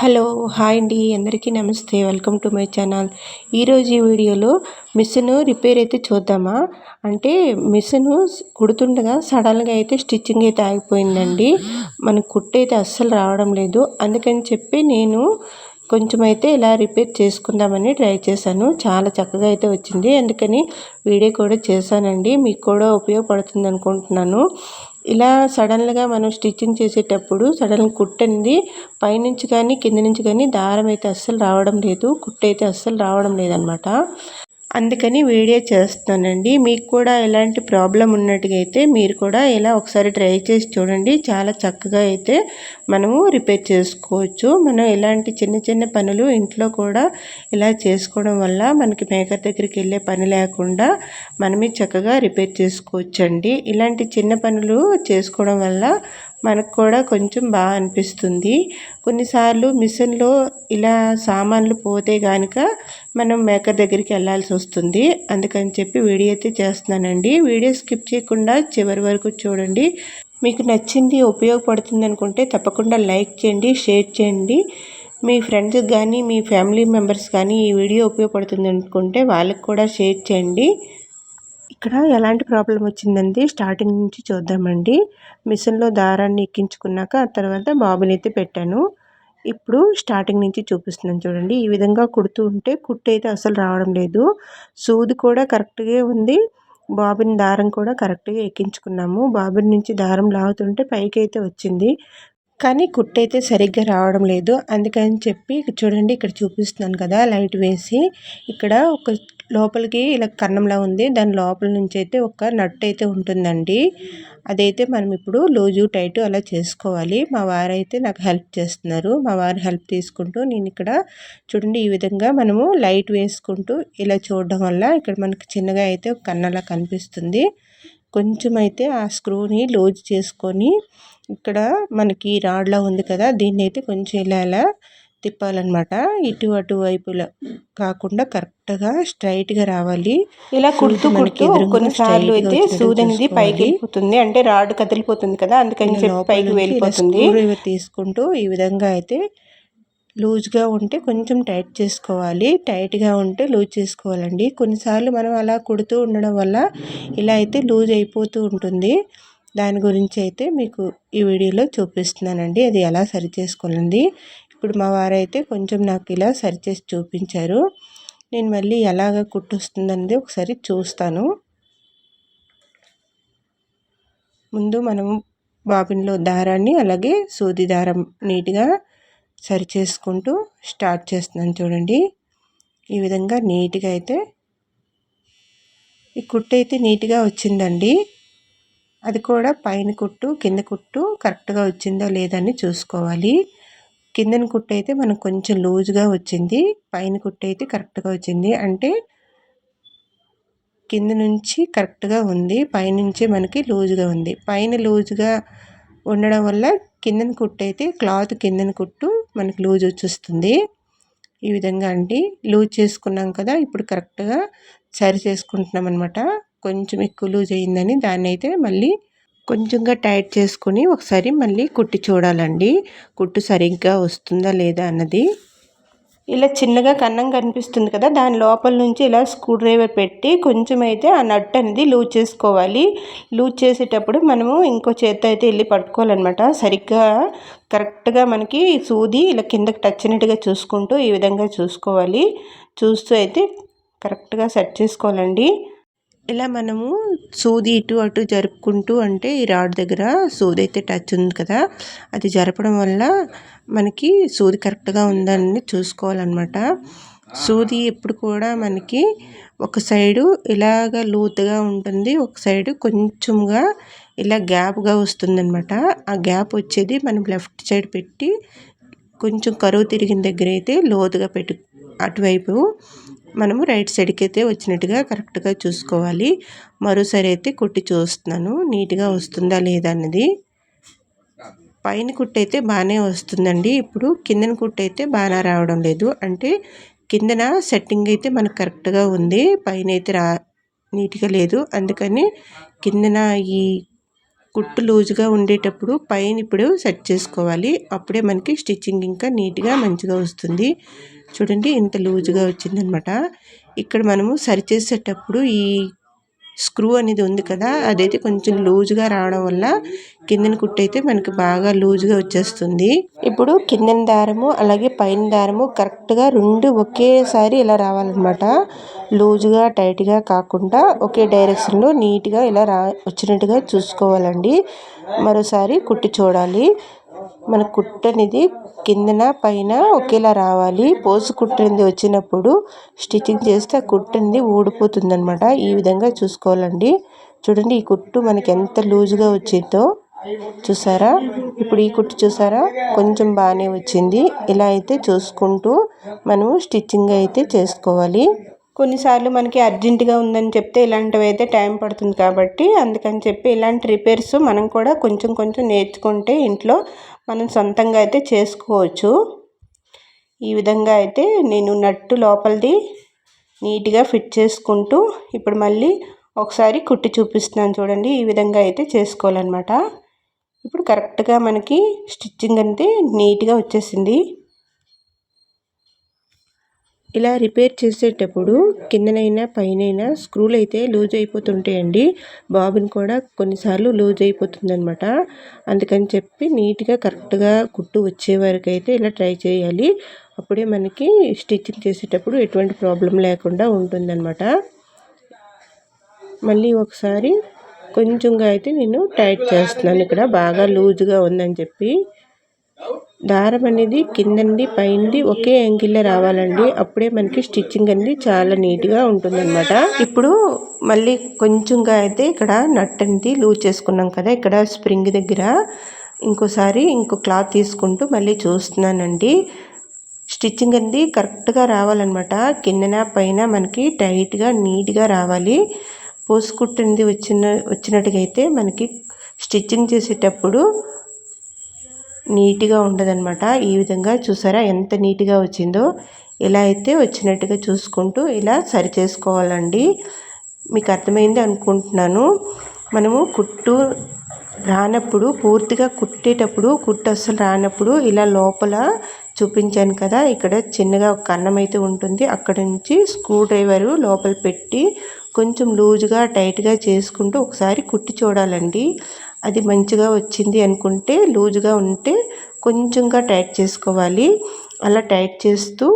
Hello hi అండి. అందరికీ నమస్తే. Welcome to my channel. ఈరోజు ఈ వీడియోలో మిషన్ రిపేర్ అయితే చూద్దామా? అంటే మిషన్ కుడుతుండగా సడన్గా అయితే స్టిచ్చింగ్ అయితే ఆగిపోయిందండి. మనకు కుట్టయితే అస్సలు రావడం లేదు. అందుకని చెప్పి నేను కొంచెం అయితే ఇలా రిపేర్ చేసుకుందామని ట్రై చేశాను. చాలా చక్కగా అయితే వచ్చింది. అందుకని వీడియో కూడా చేశానండి. మీకు కూడా ఉపయోగపడుతుంది అనుకుంటున్నాను. ఇలా సడన్గా మనం స్టిచ్చింగ్ చేసేటప్పుడు సడన్ కుట్టింది పైనుంచి కానీ కింద నుంచి కానీ దారం అయితే అస్సలు రావడం లేదు కుట్టు అయితే అస్సలు రావడం లేదనమాట. అందుకని వీడియో చేస్తానండి మీకు కూడా ఎలాంటి ప్రాబ్లం ఉన్నట్టుగా అయితే మీరు కూడా ఇలా ఒకసారి ట్రై చేసి చూడండి. చాలా చక్కగా అయితే మనము రిపేర్ చేసుకోవచ్చు. మనం ఇలాంటి చిన్న చిన్న పనులు ఇంట్లో కూడా ఇలా చేసుకోవడం వల్ల మనకి మేకర్ దగ్గరికి వెళ్ళే పని లేకుండా మనమే చక్కగా రిపేర్ చేసుకోవచ్చండి. ఇలాంటి చిన్న పనులు చేసుకోవడం వల్ల మనకు కూడా కొంచెం బాగా అనిపిస్తుంది. కొన్నిసార్లు మిషన్లో ఇలా సామాన్లు పోతే కనుక మనం మేకర్ దగ్గరికి వెళ్ళాల్సి వస్తుంది. అందుకని చెప్పి వీడియో అయితే చేస్తున్నానండి. వీడియో స్కిప్ చేయకుండా చివరి వరకు చూడండి. మీకు నచ్చింది ఉపయోగపడుతుంది అనుకుంటే తప్పకుండా లైక్ చేయండి షేర్ చేయండి. మీ ఫ్రెండ్స్కి కానీ మీ ఫ్యామిలీ మెంబర్స్ కానీ ఈ వీడియో ఉపయోగపడుతుంది అనుకుంటే వాళ్ళకి కూడా షేర్ చేయండి. ఇక్కడ ఎలాంటి ప్రాబ్లం వచ్చిందండి స్టార్టింగ్ నుంచి చూద్దామండి. మిషన్లో దారాన్ని ఎక్కించుకున్నాక ఆ తర్వాత బాబుని అయితే పెట్టాను. ఇప్పుడు స్టార్టింగ్ నుంచి చూపిస్తున్నాను చూడండి. ఈ విధంగా కుడుతూ ఉంటే కుట్టు అయితే అసలు రావడం లేదు. సూది కూడా కరెక్ట్గా ఉంది. బాబుని దారం కూడా కరెక్ట్గా ఎక్కించుకున్నాము. బాబుని నుంచి దారం లాగుతుంటే పైకి అయితే వచ్చింది. కానీ కుట్టయితే సరిగ్గా రావడం లేదు. అందుకని చెప్పి చూడండి ఇక్కడ చూపిస్తున్నాను కదా లైట్ వేసి. ఇక్కడ ఒక లోపలికి ఇలా కన్నంలా ఉంది. దాని లోపల నుంచి అయితే ఒక నట్ అయితే ఉంటుందండి. అదైతే మనం ఇప్పుడు లూజు టైట్ అలా చేసుకోవాలి. మా వారైతే నాకు హెల్ప్ చేస్తున్నారు. మా వారు హెల్ప్ తీసుకుంటూ నేను ఇక్కడ చూడండి ఈ విధంగా మనము లైట్ వేసుకుంటూ ఇలా చూడడం వల్ల ఇక్కడ మనకి చిన్నగా అయితే ఒక కన్నలా కనిపిస్తుంది. కొంచెం అయితే ఆ స్క్రూని లూజ్ చేసుకొని ఇక్కడ మనకి రాడ్లా ఉంది కదా దీన్ని అయితే కొంచెం ఇలా ఇలా తిప్పాలన్నమాట. ఇటు అటు వైపులా కాకుండా కరెక్ట్గా స్ట్రైట్గా రావాలి. ఇలా కుడుతూ కుడుతూ కొన్నిసార్లు అయితే సూది అనేది పైకి వెళ్ళిపోతుంది. అంటే రాడ్ కదిలిపోతుంది కదా అందుకని చెప్పి పైకి వెళ్ళిపోతుంది. తీసుకుంటూ ఈ విధంగా అయితే లూజ్గా ఉంటే కొంచెం టైట్ చేసుకోవాలి. టైట్గా ఉంటే లూజ్ చేసుకోవాలండి. కొన్నిసార్లు మనం అలా కుడుతూ ఉండడం వల్ల ఇలా అయితే లూజ్ అయిపోతూ ఉంటుంది. దాని గురించి అయితే మీకు ఈ వీడియోలో చూపిస్తున్నానండి. అది ఎలా సరి చేసుకోవాలండి. ఇప్పుడు మా వారైతే కొంచెం నాకు ఇలా సరిచేసి చూపించారు. నేను మళ్ళీ ఎలాగ కుట్టొస్తుందనేది ఒకసారి చూస్తాను. ముందు మనం బాబిన్లో దారాన్ని అలాగే సూది దారం నీట్గా సరి చేసుకుంటూ స్టార్ట్ చేస్తున్నాను చూడండి. ఈ విధంగా నీట్గా అయితే ఈ కుట్టు అయితే నీట్గా వచ్చిందండి. అది కూడా పైన కుట్టు కింద కుట్టు కరెక్ట్గా వచ్చిందా లేదని చూసుకోవాలి. కిందన కుట్టు అయితే మనకు కొంచెం లూజ్గా వచ్చింది పైన కుట్టు అయితే కరెక్ట్గా వచ్చింది. అంటే కింద నుంచి కరెక్ట్గా ఉంది పైనుంచి మనకి లూజ్గా ఉంది. పైన లూజ్గా ఉండడం వల్ల కిందన కుట్టు అయితే క్లాత్ కిందన కుట్టు మనకు లూజ్ వచ్చేస్తుంది. ఈ విధంగా అండి. లూజ్ చేసుకున్నాం కదా ఇప్పుడు కరెక్ట్గా సరి చేసుకుంటున్నాం అనమాట కొంచెం ఎక్కువ లూజ్ అయిందని దాన్ని అయితే మళ్ళీ కొంచెంగా టైట్ చేసుకొని ఒకసారి మళ్ళీ కుట్టి చూడాలండి. కుట్టు సరిగ్గా వస్తుందా లేదా అన్నది. ఇలా చిన్నగా కన్నం కనిపిస్తుంది కదా దాని లోపల నుంచి ఇలా స్క్రూ డ్రైవర్ పెట్టి కొంచెం అయితే ఆ నట్ అనేది లూజ్ చేసుకోవాలి. లూజ్ చేసేటప్పుడు మనము ఇంకో చేత అయితే వెళ్ళి పట్టుకోవాలన్నమాట. సరిగ్గా కరెక్ట్గా మనకి సూది ఇలా కిందకి టచ్ అయినట్టుగా చూసుకుంటూ ఈ విధంగా చూసుకోవాలి. చూస్తూ అయితే కరెక్ట్గా సెట్ చేసుకోవాలండి. ఇలా మనము సూది ఇటు అటు జరుపుకుంటూ అంటే ఈ రాడ్ దగ్గర సూది అయితే టచ్ ఉంది కదా అది జరపడం వల్ల మనకి సూది కరెక్ట్గా ఉందని చూసుకోవాలన్నమాట. సూది ఎప్పుడు కూడా మనకి ఒక సైడు ఇలాగ లూతుగా ఉంటుంది ఒక సైడు కొంచెంగా ఇలా గ్యాప్గా వస్తుందన్నమాట. ఆ గ్యాప్ వచ్చేది మనం లెఫ్ట్ సైడ్ పెట్టి కొంచెం కరువు తిరిగిన దగ్గర అయితే లోతుగా పెట్టు అటువైపు మనము రైట్ సైడ్కి అయితే వచ్చినట్టుగా కరెక్ట్గా చూసుకోవాలి. మరోసారి అయితే కుట్టి చూస్తున్నాను. నీట్గా వస్తుందా లేదా అన్నది. పైన కుట్టు అయితే బాగానే వస్తుందండి. ఇప్పుడు కిందన కుట్టు అయితే బాగా రావడం లేదు. అంటే కిందన సెట్టింగ్ అయితే మనకు కరెక్ట్గా ఉంది. పైన అయితే రా నీట్గా లేదు. అందుకని కిందన ఈ కుట్టు లూజుగా ఉండేటప్పుడు పైన ఇప్పుడు సెట్ చేసుకోవాలి. అప్పుడే మనకి స్టిచ్చింగ్ ఇంకా నీట్గా మంచిగా వస్తుంది. చూడండి ఇంత లూజ్గా వచ్చిందనమాట ఇక్కడ మనము సరి చేసేటప్పుడు ఈ స్క్రూ అనేది ఉంది కదా అదైతే కొంచెం లూజ్గా రావడం వల్ల కిందన కుట్టయితే మనకి బాగా లూజ్గా వచ్చేస్తుంది. ఇప్పుడు కిందన దారము అలాగే పైన దారము కరెక్ట్గా రెండు ఒకేసారి ఇలా రావాలన్నమాట. లూజ్గా టైట్గా కాకుండా ఒకే డైరెక్షన్లో నీట్గా ఇలా రా వచ్చినట్టుగా చూసుకోవాలండి. మరోసారి కుట్టి చూడాలి. మన కుట్టు అనేది కిందన పైన ఒకేలా రావాలి. పోసు కుట్టు అనేది వచ్చినప్పుడు స్టిచ్చింగ్ చేస్తే ఆ కుట్టు అనేది ఊడిపోతుంది అనమాట ఈ విధంగా చూసుకోవాలండి. చూడండి ఈ కుట్టు మనకి ఎంత లూజ్గా వచ్చిందో. చూసారా? ఇప్పుడు ఈ కుట్టు చూసారా? కొంచెం బాగానే వచ్చింది. ఇలా అయితే చూసుకుంటూ మనము స్టిచ్చింగ్ అయితే చేసుకోవాలి. కొన్నిసార్లు మనకి అర్జెంటుగా ఉందని చెప్తే ఇలాంటివి అయితే టైం పడుతుంది కాబట్టి అందుకని చెప్పి ఇలాంటి రిపేర్స్ మనం కూడా కొంచెం కొంచెం నేర్చుకుంటే ఇంట్లో మనం సొంతంగా అయితే చేసుకోవచ్చు. ఈ విధంగా అయితే నేను నట్టు లోపలిది నీట్గా ఫిట్ చేసుకుంటూ ఇప్పుడు మళ్ళీ ఒకసారి కుట్టి చూపిస్తున్నాను చూడండి. ఈ విధంగా అయితే చేసుకోవాలన్నమాట. ఇప్పుడు కరెక్ట్గా మనకి స్టిచ్చింగ్ అనేది నీట్గా వచ్చేసింది. ఇలా రిపేర్ చేసేటప్పుడు కిందనైనా పైనైనా స్క్రూలు అయితే లూజ్ అయిపోతుంటాయండి. బాబుని కూడా కొన్నిసార్లు లూజ్ అయిపోతుందనమాట అందుకని చెప్పి నీట్గా కరెక్ట్గా కుట్టు వచ్చే వరకు అయితే ఇలా ట్రై చేయాలి. అప్పుడే మనకి స్టిచ్చింగ్ చేసేటప్పుడు ఎటువంటి ప్రాబ్లం లేకుండా ఉంటుందన్నమాట. మళ్ళీ ఒకసారి కొంచెంగా అయితే నేను టైట్ చేస్తున్నాను. ఇక్కడ బాగా లూజ్గా ఉందని చెప్పి. దారం అనేది కిందండి పైంది ఒకే యాంగిల్లో రావాలండి. అప్పుడే మనకి స్టిచ్చింగ్ అనేది చాలా నీట్గా ఉంటుందన్నమాట. ఇప్పుడు మళ్ళీ కొంచెంగా అయితే ఇక్కడ నట్ అనేది లూజ్ చేసుకున్నాం కదా ఇక్కడ స్ప్రింగ్ దగ్గర. ఇంకోసారి ఇంకో క్లాత్ తీసుకుంటూ మళ్ళీ చూస్తున్నానండి. స్టిచ్చింగ్ అనేది కరెక్ట్గా రావాలన్నమాట. కిందన పైన మనకి టైట్గా నీట్గా రావాలి. పోసుకుట్టింది వచ్చిన వచ్చినట్టుగా అయితే మనకి స్టిచ్చింగ్ చేసేటప్పుడు నీట్గా ఉండదన్నమాట ఈ విధంగా చూసారా ఎంత నీట్గా వచ్చిందో. ఇలా అయితే వచ్చినట్టుగా చూసుకుంటూ ఇలా సరి చేసుకోవాలండి మీకు అర్థమైంది అనుకుంటున్నాను. మనము కుట్టు రానప్పుడు పూర్తిగా కుట్టేటప్పుడు కుట్టు అస్సలు రానప్పుడు ఇలా లోపల చూపించాను కదా. ఇక్కడ చిన్నగా ఒక కన్నం అయితే ఉంటుంది. అక్కడ నుంచి స్క్రూ డ్రైవరు లోపల పెట్టి కొంచెం లూజ్గా టైట్గా చేసుకుంటూ ఒకసారి కుట్టి చూడాలండి. అది మంచిగా వచ్చింది అనుకుంటే లూజ్గా ఉంటే కొంచెంగా టైట్ చేసుకోవాలి. అలా టైట్ చేస్తూ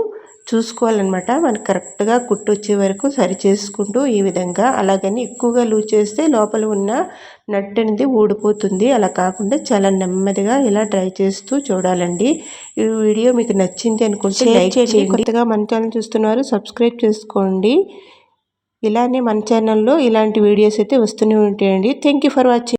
చూసుకోవాలన్నమాట. మనకు కరెక్ట్గా కుట్టు వచ్చే వరకు సరి చేసుకుంటూ ఈ విధంగా అలాగని ఎక్కువగా లూజ్ చేస్తే లోపల ఉన్న నట్ అనేది ఊడిపోతుంది. అలా కాకుండా చాలా నెమ్మదిగా ఇలా ట్రై చేస్తూ చూడాలండి. ఈ వీడియో మీకు నచ్చింది అనుకుంటే లైక్ చేయండి. కొత్తగా మన ఛానల్ చూస్తున్నారు సబ్స్క్రైబ్ చేసుకోండి. ఇలానే మన ఛానల్లో ఇలాంటి వీడియోస్ అయితే వస్తూనే ఉంటాయండి. Thank you for watching